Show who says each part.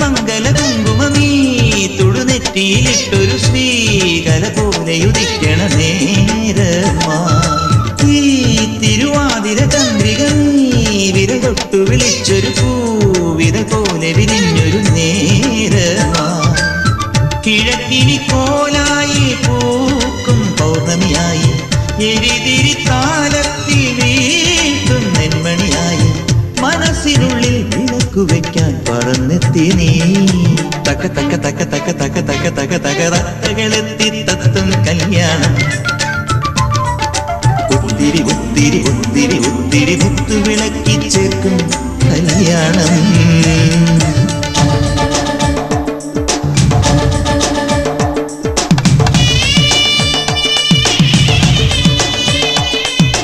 Speaker 1: മംഗല കുങ്കുമമീ തുടുനെറ്റിയിലിട്ടൊരു ശ്രീകല പോലെ ഉദിക്കണ നേരമായി ഈ തിരുവാതിര ചന്ദ്രിക നീ വിരൽ തൊട്ടു വിളിച്ചൊരു പൂവിര പോലെ വിരിഞ്ഞൊരു നേരമാ. കിഴക്കിനി കോലായി പൂക്കും പൗർണമിയായി എരിതിരി താലത്തിൽ വെക്കാൻ പറന്നെത്തി നീ. തക്ക തക്ക തക്ക തക്ക തക്ക തക്ക തക തക തകളെത്തി തത്തും കല്യാണം. ഒത്തിരി ഒത്തിരി ഒത്തിരി ഒത്തിരി മുത്തു വിളക്കി ചേർക്കും കല്യാണം.